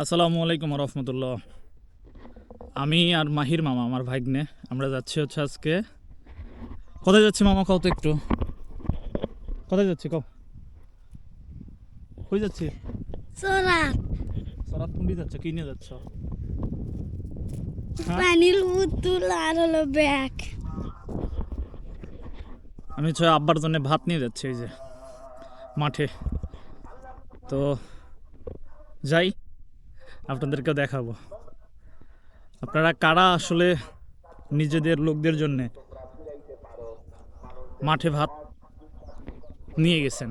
আসসালামু আলাইকুম রহমতুল্লাহ আমি আর মাহির মামা আমার ভাগ্নে আমরা যাচ্ছি হচ্ছে আজকে। কোথায় যাচ্ছি মামা কত একটু। কোথায় যাচ্ছি কও? কই যাচ্ছি? Sorat, সরাত। কুন্ডি যাচ্ছ কি নিয়ে যাচ্ছ? হ্যাঁ? panel butuh hলো ব্যাগ। আমি ছয় আব্বার জন্য ভাত নিয়ে যাচ্ছি এই যে মাঠে। তো যাই আপনাদেরকেও দেখাবো। আপনারা কারা আসলে নিজেদের লোকদের জন্যে মাঠে ভাত নিয়ে গেছেন?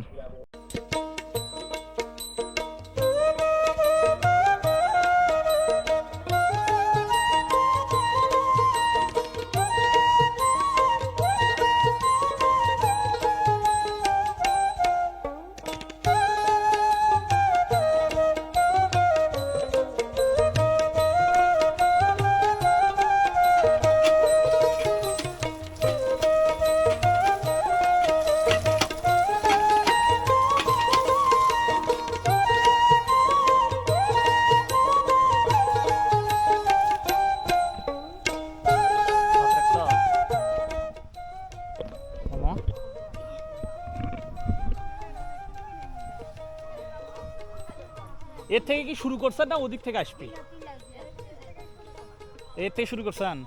এর থেকে কি শুরু করছেন না ওদিক থেকে আসবে? এর থেকে শুরু করছেন?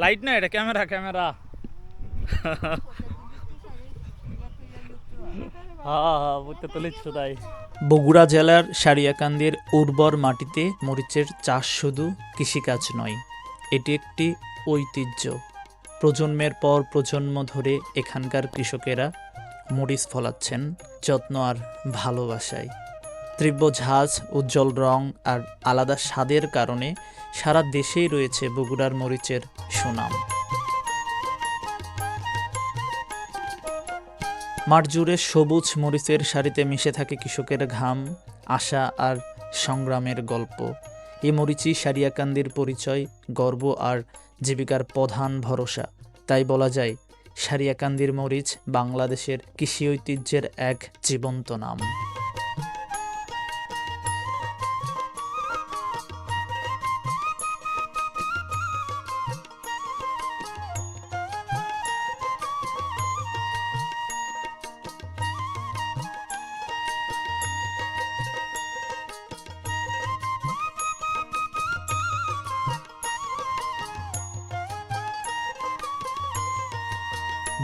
লাইট না এটা? ক্যামেরা ক্যামেরা বগুড়া জেলার সারিয়াকান্দির উর্বর মাটিতে মরিচের চাষ শুধু কৃষিকাজ নয়, এটি একটি ঐতিহ্য। প্রজন্মের পর প্রজন্ম ধরে এখানকার কৃষকেরা মরিচ ফলাচ্ছেন যত্ন আর ভালোবাসায়। তীব্র ঝাঁজ, উজ্জ্বল রং আর আলাদা স্বাদের কারণে সারা দেশেই রয়েছে বগুড়ার মরিচের সুনাম। মাঠ জুড়ে সবুজ মরিচের সারিতে মিশে থাকে কৃষকের ঘাম, আশা আর সংগ্রামের গল্প। এই মরিচই সারিয়াকান্দির পরিচয়, গর্ব আর জীবিকার প্রধান ভরসা। তাই বলা যায়, সারিয়াকান্দির মরিচ বাংলাদেশের কৃষি ঐতিহ্যের এক জীবন্ত নাম।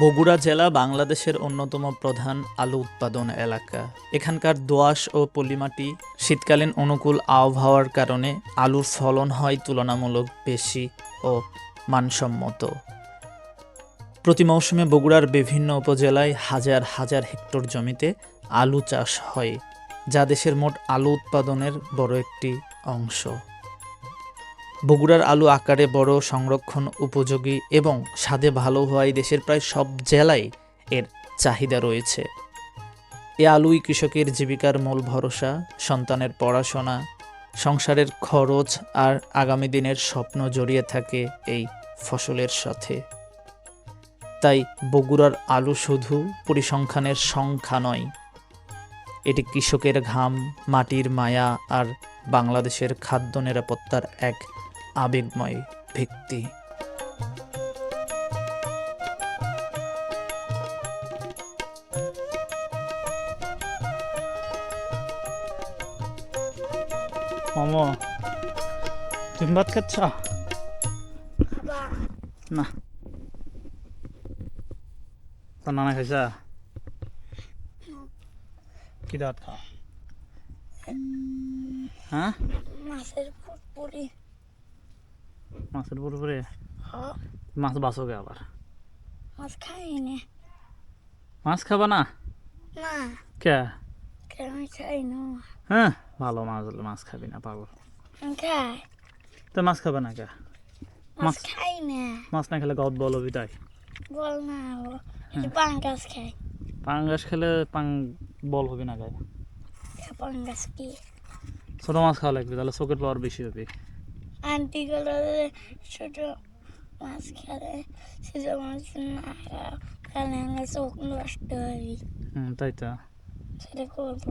বগুড়া জেলা বাংলাদেশের অন্যতম প্রধান আলু উৎপাদন এলাকা। এখানকার দোআঁশ ও পলিমাটি শীতকালীন অনুকূল আবহাওয়ার কারণে আলুর ফলন হয় তুলনামূলক বেশি ও মানসম্মত। প্রতি মৌসুমে বগুড়ার বিভিন্ন উপজেলায় হাজার হাজার হেক্টর জমিতে আলু চাষ হয়, যা দেশের মোট আলু উৎপাদনের বড় একটি অংশ। বগুড়ার আলু আকারে বড় সংরক্ষণ উপযোগী এবং স্বাদে ভালো হওয়ায় দেশের প্রায় সব জেলায় এর চাহিদা রয়েছে। এ আলুই কৃষকের জীবিকার মূল ভরসা, সন্তানের পড়াশোনা, সংসারের খরচ আর আগামী দিনের স্বপ্ন জড়িয়ে থাকে এই ফসলের সাথে। তাই বগুড়ার আলু শুধু পরিসংখ্যানের সংখ্যা নয়, এটি কৃষকের ঘাম, মাটির মায়া আর বাংলাদেশের খাদ্য নিরাপত্তার এক আবেগময় ভিত্তি। মামা তুমি ভাত খাচ্ছ? না। তা নানা খাইছা? কি দাঁত খা হ্যাঁ? মাছের পুরপুরি। মাছের পুরোপুরি মাছ বাঁচোগে আবার। মাছ খাই না মাছ খাবা না? না। কে? খাই না হ্যাঁ ভালো মাছ হলে মাছ খাবি না পাগল। খাই তো মাছ খাবে না কে? মাছ খাই না মাছ না খেলে গদ বলবি তাই বল না ও। একটু পাঙ্গাস খাই। পাঙ্গাস খেলে পাং বল হবি না গায়ে। পাঙ্গাস কি? ছোট মাছ খাওয়া লাগবে তাহলে চোখের পাওয়ার বেশি হবে। আন্টি গুলো ছোট মাছ খেলে ছোট মাছ না খেলে আমরা চোখ নষ্ট হবি তাই তো। সেটা করব।